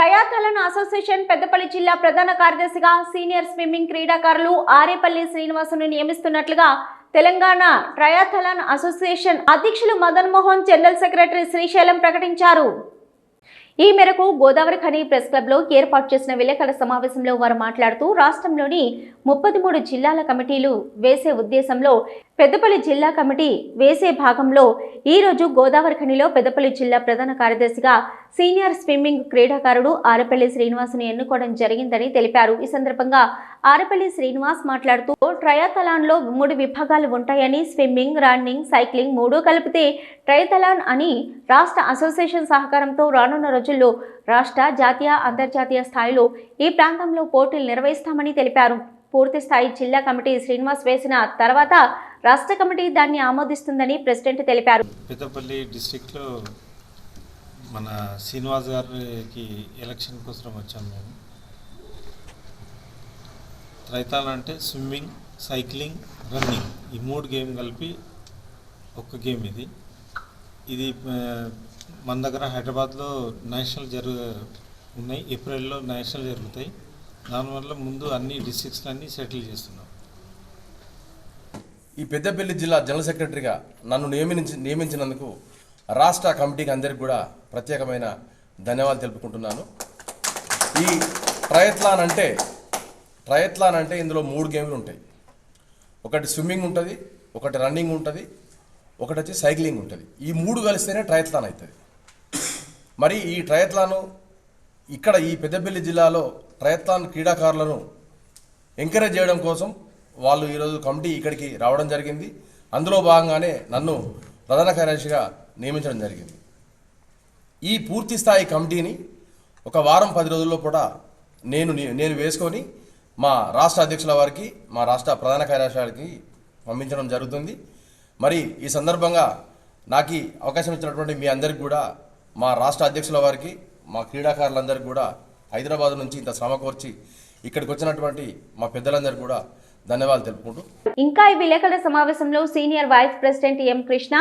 ట్రయాథలన్ association Peddapalli జిల్లా ప్రధాన కార్యదర్శిగా సీనియర్ స్విమ్మింగ్ క్రీడాకారులు ఆరేపల్లి శ్రీనివాసును నియమిస్తున్నట్లుగా తెలంగాణ ట్రయాథలన్ అసోసియేషన్ అధ్యక్షులు మదన్ మోహన్ జనరల్ సెక్రటరీ శ్రీశైలం ప్రకటించారు. ఈ మేరకు గోదావరి ఖని ప్రెస్ క్లబ్లో ఏర్పాటు చేసిన విలేకరుల సమావేశంలో వారు మాట్లాడుతూ రాష్ట్రంలోని ముప్పది మూడు జిల్లాల కమిటీలు వేసే ఉద్దేశంలో పెద్దపల్లి జిల్లా కమిటీ వేసే భాగంలో ఈ రోజు గోదావరి ఖనిలో పెద్దపల్లి జిల్లా ప్రధాన కార్యదర్శిగా సీనియర్ స్విమ్మింగ్ క్రీడాకారుడు ఆరపల్లి శ్రీనివాసును ఎన్నుకోవడం జరిగిందని తెలిపారు. ఈ సందర్భంగా ఆరపల్లి శ్రీనివాస్ మాట్లాడుతూ ట్రయాథలాన్లో మూడు విభాగాలు ఉంటాయని స్విమ్మింగ్ రన్నింగ్ సైక్లింగ్ మూడు కలిపితే ట్రయథలాన్ అని రాష్ట్ర అసోసియేషన్ సహకారంతో రానున్న రోజుల్లో రాష్ట్ర జాతీయ అంతర్జాతీయ స్థాయిలో ఈ ప్రాంతంలో పోటీలు నిర్వహిస్తామని తెలిపారు. పూర్తి స్థాయి జిల్లా కమిటీ శ్రీనివాస్ వేసిన తర్వాత రాష్ట్ర కమిటీ దాన్ని ఆమోదిస్తుందని ప్రెసిడెంట్ తెలిపారు. పెద్దపల్లి డిస్టిక్లో మన శ్రీనివాస్ గారికి ఎలక్షన్ కోసం వచ్చాం మేము. రైతాలు అంటే స్విమ్మింగ్ సైక్లింగ్ రన్నింగ్ ఈ మూడు గేమ్ కలిపి ఒక గేమ్ ఇది. ఇది మన దగ్గర హైదరాబాద్లో నేషనల్ జరుగు ఉన్నాయి. ఏప్రిల్లో నేషనల్ జరుగుతాయి. దానివల్ల ముందు అన్ని డిస్ట్రిక్ట్స్ అన్నీ సెటిల్ చేస్తున్నాం. ఈ పెద్దపల్లి జిల్లా జనరల్ సెక్రటరీగా నన్ను నియమించి నియమించినందుకు రాష్ట్ర కమిటీకి అందరికి కూడా ప్రత్యేకమైన ధన్యవాదాలు తెలుపుకుంటున్నాను. ఈ ట్రయత్లాన్ అంటే ట్రయత్లాన్ అంటే ఇందులో మూడు గేమ్లు ఉంటాయి. ఒకటి స్విమ్మింగ్ ఉంటుంది ఒకటి రన్నింగ్ ఉంటుంది ఒకటి వచ్చి సైక్లింగ్ ఉంటుంది. ఈ మూడు కలిస్తేనే ట్రయత్లాన్ అవుతుంది మరి ఈ ట్రయత్లాను ఇక్కడ ఈ పెద్దపల్లి జిల్లాలో ట్రయత్లాన్ క్రీడాకారులను ఎంకరేజ్ చేయడం కోసం వాళ్ళు ఈరోజు కమిటీ ఇక్కడికి రావడం జరిగింది. అందులో భాగంగానే నన్ను ప్రధాన కార్యదర్శిగా నియమించడం జరిగింది. ఈ పూర్తి స్థాయి కమిటీని ఒక వారం పది రోజుల్లో కూడా నేను నేను వేసుకొని మా రాష్ట్ర అధ్యక్షుల వారికి మా రాష్ట్ర ప్రధాన కార్యదర్శికి పంపించడం జరుగుతుంది. మరి ఈ సందర్భంగా నాకు అవకాశం ఇచ్చినటువంటి మీ అందరికి కూడా మా రాష్ట్ర అధ్యక్షుల వారికి మా క్రీడాకారులందరికీ కూడా హైదరాబాద్ నుంచి ఇంత శ్రమ కోర్చి ఇక్కడికి వచ్చినటువంటి మా పెద్దలందరూ కూడా ధన్యవాదాలు తెలుపుకుంటూ. ఇంకా ఈ విలేకరుల సమావేశంలో senior vice president M Krishna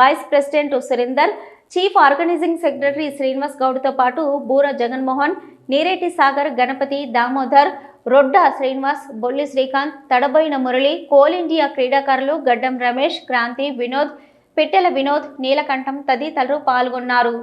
vice president Surender chief organizing secretary Srinivas గౌడ్తో పాటు బూర జగన్మోహన్ నీరేటి సాగర్ గణపతి దామోదర్ రొడ్డ శ్రీనివాస్ బొల్లి శ్రీకాంత్ తడబోయిన మురళి కోల్ ఇండియా క్రీడాకారులు గడ్డం రమేష్ క్రాంతి వినోద్ పిట్టెల వినోద్ నీలకంఠం తదితరులు పాల్గొన్నారు.